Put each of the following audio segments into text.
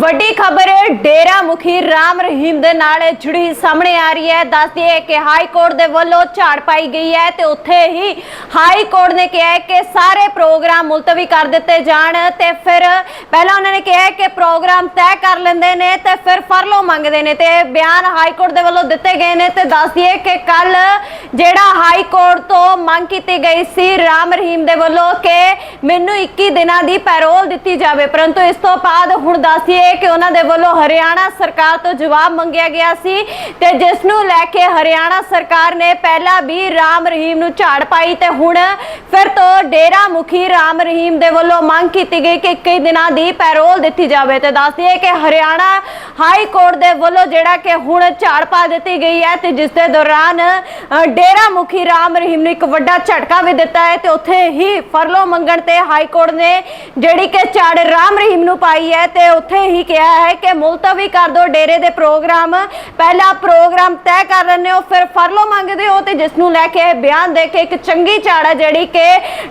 ਵੱਡੀ ਖਬਰ, ਡੇਰਾ ਮੁਖੀ ਰਾਮ ਰਹੀਮ ਦੇ ਨਾਲ ਜੁੜੀ ਸਾਹਮਣੇ ਆ ਰਹੀ ਹੈ। ਦੱਸਦੀ ਹੈ ਕਿ ਹਾਈ ਕੋਰਟ ਦੇ ਵੱਲੋਂ ਝਾੜ ਪਾਈ ਗਈ ਹੈ ਤੇ ਉੱਥੇ ਹੀ ਹਾਈ ਕੋਰਟ ਨੇ ਕਿਹਾ ਹੈ ਕਿ ਸਾਰੇ ਪ੍ਰੋਗਰਾਮ ਮੁਲਤਵੀ ਕਰ ਦਿੱਤੇ ਜਾਣ ਤੇ ਫਿਰ ਪਹਿਲਾਂ ਉਹਨਾਂ ਨੇ ਕਿਹਾ ਕਿ ਪ੍ਰੋਗਰਾਮ ਤੈਅ ਕਰ ਲੈਂਦੇ ਨੇ ਤੇ ਫਿਰ ਫਰਲੋ ਮੰਗਦੇ ਨੇ ਤੇ ਬਿਆਨ ਹਾਈ ਕੋਰਟ ਦੇ ਵੱਲੋਂ ਦਿੱਤੇ ਗਏ ਨੇ ਤੇ ਦੱਸਦੀ ਹੈ ਕਿ ਕੱਲ ਜਿਹੜਾ ਹਾਈ ਕੋਰਟ ਤੋਂ ਮੰਗ ਕੀਤੀ ਗਈ ਸੀ ਰਾਮ ਰਹੀਮ ਦੇ ਵੱਲੋਂ ਕਿ ਮੈਨੂੰ 21 ਦਿਨਾਂ ਦੀ ਪੈਰੋਲ ਦਿੱਤੀ ਜਾਵੇ। ਪਰੰਤੂ ਇਸ ਤੋਂ ਬਾਅਦ ਹੁਣ ਦੱਸੀਏ ਕਿ ਉਹਨਾਂ ਦੇ ਵੱਲੋਂ ਹਰਿਆਣਾ ਸਰਕਾਰ ਤੋਂ ਜਵਾਬ ਮੰਗਿਆ ਗਿਆ ਸੀ ਤੇ ਜਿਸ ਨੂੰ ਲੈ ਕੇ ਹਰਿਆਣਾ ਸਰਕਾਰ ਨੇ ਪਹਿਲਾਂ ਵੀ ਰਾਮ ਰਹੀਮ ਨੂੰ ਝਾੜ ਪਾਈ ਤੇ ਹੁਣ ਫਿਰ ਤੋਂ ਡੇਰਾ ਮੁਖੀ ਰਾਮ ਰਹੀਮ ਦੇ ਵੱਲੋਂ ਮੰਗ ਕੀਤੀ ਗਈ ਕਿ ਕਈ ਦਿਨਾਂ ਦੀ ਪੈਰੋਲ ਦਿੱਤੀ ਜਾਵੇ ਤੇ ਦੱਸਦੀਏ ਕਿ ਹਰਿਆਣਾ ਹਾਈ ਕੋਰਟ ਦੇ ਵੱਲੋਂ ਜਿਹੜਾ ਕਿ ਹੁਣ ਝਾੜ ਪਾ ਦਿੱਤੀ ਗਈ ਹੈ ਤੇ ਜਿਸ ਦੇ ਦੌਰਾਨ ਡੇਰਾ ਮੁਖੀ ਰਾਮ ਰਹੀਮ ਨੂੰ ਇੱਕ ਵੱਡਾ ਝਟਕਾ ਵੀ ਦਿੱਤਾ ਹੈ ਤੇ ਉੱਥੇ ਹੀ ਫਰਲੋ ਮੰਗਣ ਤੇ ਹਾਈ ਕੋਰਟ ਨੇ ਜਿਹੜੀ ਕਿ ਝਾੜ ਰਾਮ ਰਹੀਮ ਨੂੰ ਪਾਈ ਹੈ ਤੇ ਉੱਥੇ ਹੀ ਕਿਹਾ ਹੈ ਕਿ ਮੁਲਤਵੀ ਕਰ ਦਿਓ ਡੇਰੇ ਦੇ ਪ੍ਰੋਗਰਾਮ। ਪਹਿਲਾ ਪ੍ਰੋਗਰਾਮ ਤੈਅ ਕਰ ਲੈਂਦੇ ਹੋ, ਫਿਰ ਫਰਲੋ ਮੰਗਦੇ ਹੋ ਤੇ ਜਿਸ ਨੂੰ ਲੈ ਕੇ ਬਿਆਨ ਦੇ ਕੇ ਇੱਕ ਚੰਗੀ ਝਾੜ ਹੈ ਜਿਹੜੀ ਕਿ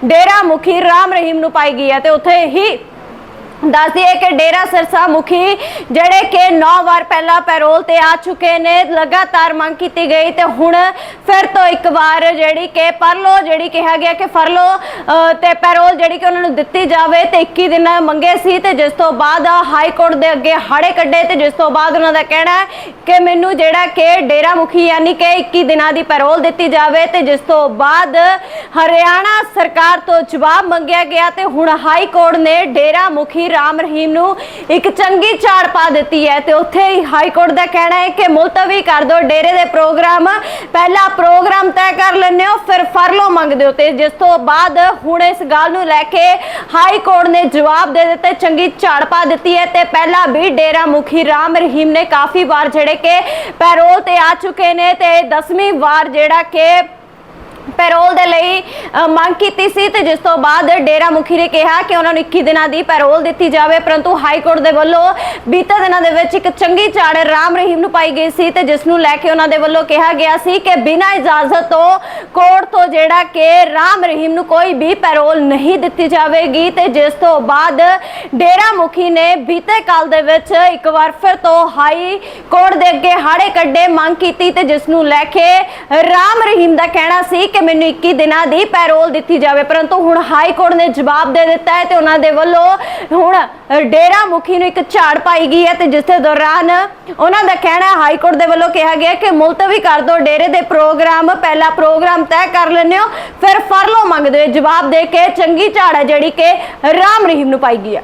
ਡੇਰਾ ਮੁਖੀ ਰਾਮ ਰਹੀਮ ਨੂੰ ਪਾਈ ਗਈ ਹੈ ਤੇ ਉੱਥੇ ਹੀ ਦੱਸਦੀ ਹੈ ਕਿ ਡੇਰਾ ਸਰਸਾ ਮੁਖੀ ਜਿਹੜੇ ਕਿ 9 ਵਾਰ ਪਹਿਲਾਂ ਪੈਰੋਲ ਤੇ ਆ ਚੁੱਕੇ ਨੇ, ਲਗਾਤਾਰ ਮੰਗ ਕੀਤੀ ਗਈ ਤੇ ਹੁਣ ਫਿਰ ਤੋਂ ਇੱਕ ਵਾਰ ਜਿਹੜੀ ਕਿ ਪਰਲੋ ਜਿਹੜੀ ਕਿਹਾ ਗਿਆ ਕਿ ਫਰਲੋ ਤੇ ਪੈਰੋਲ ਜਿਹੜੀ ਕਿ ਉਹਨਾਂ ਨੂੰ ਦਿੱਤੀ ਜਾਵੇ ਤੇ 21 ਦਿਨ ਮੰਗੇ ਸੀ ਤੇ ਜਿਸ ਤੋਂ ਬਾਅਦ ਹਾਈ ਕੋਰਟ ਦੇ ਅੱਗੇ ਹਾੜੇ ਕੱਢੇ ਤੇ ਜਿਸ ਤੋਂ ਬਾਅਦ ਉਹਨਾਂ ਦਾ ਕਹਿਣਾ ਹੈ ਕਿ ਮੈਨੂੰ ਜਿਹੜਾ ਕਿ ਡੇਰਾ ਮੁਖੀ ਯਾਨੀ ਕਿ 21 ਦਿਨਾਂ ਦੀ ਪੈਰੋਲ ਦਿੱਤੀ ਜਾਵੇ ਤੇ ਜਿਸ ਤੋਂ ਬਾਅਦ ਹਰਿਆਣਾ ਸਰਕਾਰ ਤੋਂ ਜਵਾਬ ਮੰਗਿਆ ਗਿਆ ਤੇ ਹੁਣ ਹਾਈ ਕੋਰਟ ਨੇ ਡੇਰਾ ਮੁਖੀ ਰਾਮ ਰਹੀਮ ਨੂੰ ਇੱਕ ਚੰਗੀ ਝਾੜ ਪਾ ਦਿੱਤੀ ਹੈ ਤੇ ਉੱਥੇ ਹੀ ਹਾਈ ਕੋਰਟ ਦਾ ਕਹਿਣਾ ਹੈ ਕਿ ਮੁਲਤਵੀ ਕਰ ਦਿਓ, ਡੇਰੇ ਦੇ ਪ੍ਰੋਗਰਾਮ। ਪਹਿਲਾ ਪ੍ਰੋਗਰਾਮ ਤੈਅ ਕਰ ਲੈਂਦੇ ਹੋ, ਫਿਰ ਫਰਲੋ ਮੰਗਦੇ ਹੋ ਤੇ ਜਿਸ ਤੋਂ ਬਾਅਦ ਹੁਣ ਇਸ ਗੱਲ ਨੂੰ ਲੈ ਕੇ ਹਾਈ ਕੋਰਟ ਨੇ ਜਵਾਬ ਦੇ ਦਿੱਤੇ, ਚੰਗੀ ਝਾੜ ਪਾ ਦਿੱਤੀ ਹੈ ਤੇ ਪਹਿਲਾਂ ਵੀ ਡੇਰਾ ਮੁਖੀ ਰਾਮ ਰਹੀਮ ਨੇ ਕਾਫੀ ਵਾਰ ਜਿਹੜੇ ਕਿ ਪੈਰੋਲ ਤੇ ਆ ਚੁੱਕੇ ਨੇ ਤੇ 10ਵੀਂ ਵਾਰ ਜਿਹੜਾ ਕਿ ਪੈਰੋਲ ਦੇ ਲਈ ਮੰਗ ਕੀਤੀ ਸੀ ਤੇ ਜਿਸ ਤੋਂ ਬਾਅਦ ਡੇਰਾ ਮੁਖੀ ਨੇ ਕਿਹਾ ਕਿ ਉਹਨਾਂ ਨੂੰ 21 ਦਿਨਾਂ ਦੀ ਪੈਰੋਲ ਦਿੱਤੀ ਜਾਵੇ, ਪਰੰਤੂ ਹਾਈ ਕੋਰਟ ਦੇ ਵੱਲੋਂ ਬੀਤੇ ਦਿਨਾਂ ਦੇ ਵਿੱਚ ਇੱਕ ਚੰਗੀ ਝਾੜ ਰਾਮ ਰਹੀਮ ਨੂੰ ਪਾਈ ਗਈ ਸੀ ਤੇ ਜਿਸ ਨੂੰ ਲੈ ਕੇ ਉਹਨਾਂ ਦੇ ਵੱਲੋਂ ਕਿਹਾ ਗਿਆ ਸੀ ਕਿ ਬਿਨਾਂ ਇਜਾਜ਼ਤ ਤੋਂ ਕੋਰਟ ਤੋਂ ਜਿਹੜਾ ਕਿ ਰਾਮ ਰਹੀਮ ਨੂੰ ਕੋਈ ਵੀ ਪੈਰੋਲ ਨਹੀਂ ਦਿੱਤੀ ਜਾਵੇਗੀ ਤੇ ਜਿਸ ਤੋਂ ਬਾਅਦ ਡੇਰਾ ਮੁਖੀ ਨੇ ਬੀਤੇ ਕਾਲ ਦੇ ਵਿੱਚ ਇੱਕ ਵਾਰ ਫਿਰ ਤੋਂ ਹਾਈ ਕੋਰਟ ਦੇ ਅੱਗੇ ਹਾੜੇ ਕੱਢੇ, ਮੰਗ ਕੀਤੀ ਤੇ ਜਿਸ ਨੂੰ ਲੈ ਕੇ ਰਾਮ ਰਹੀਮ ਦਾ ਕਹਿਣਾ ਸੀ ਕਿ ਮੈਨੂੰ 21 ਦਿਨਾਂ ਦੀ ਪੈਰੋਲ ਦਿੱਤੀ ਜਾਵੇ, ਪਰੰਤੂ ਹੁਣ ਹਾਈ ਕੋਰਟ ਨੇ ਜਵਾਬ ਦੇ ਦਿੱਤਾ ਹੈ ਤੇ ਉਹਨਾਂ ਦੇ ਵੱਲੋਂ ਹੁਣ ਡੇਰਾ ਮੁਖੀ ਨੂੰ ਇੱਕ ਝਾੜ ਪਾਈ ਗਈ ਹੈ ਤੇ ਜਿਸ ਦੇ ਦੌਰਾਨ ਉਹਨਾਂ ਦਾ ਕਹਿਣਾ ਹਾਈ ਕੋਰਟ ਦੇ ਵੱਲੋਂ ਕਿਹਾ ਗਿਆ ਕਿ ਮੁਲਤਵੀ ਕਰ ਦਿਓ ਡੇਰੇ ਦੇ ਪ੍ਰੋਗਰਾਮ, ਪਹਿਲਾ ਪ੍ਰੋਗਰਾਮ ਤੈਅ ਕਰ ਲੈਂਦੇ ਹੋ, ਫਿਰ ਫਰਲੋ ਮੰਗਦੇ ਹੋ ਜਵਾਬ ਦੇ ਕੇ ਚੰਗੀ ਝਾੜ ਹੈ ਜਿਹੜੀ ਕਿ ਰਾਮ ਰਹੀਮ ਨੂੰ ਪਾਈ ਗਈ ਹੈ।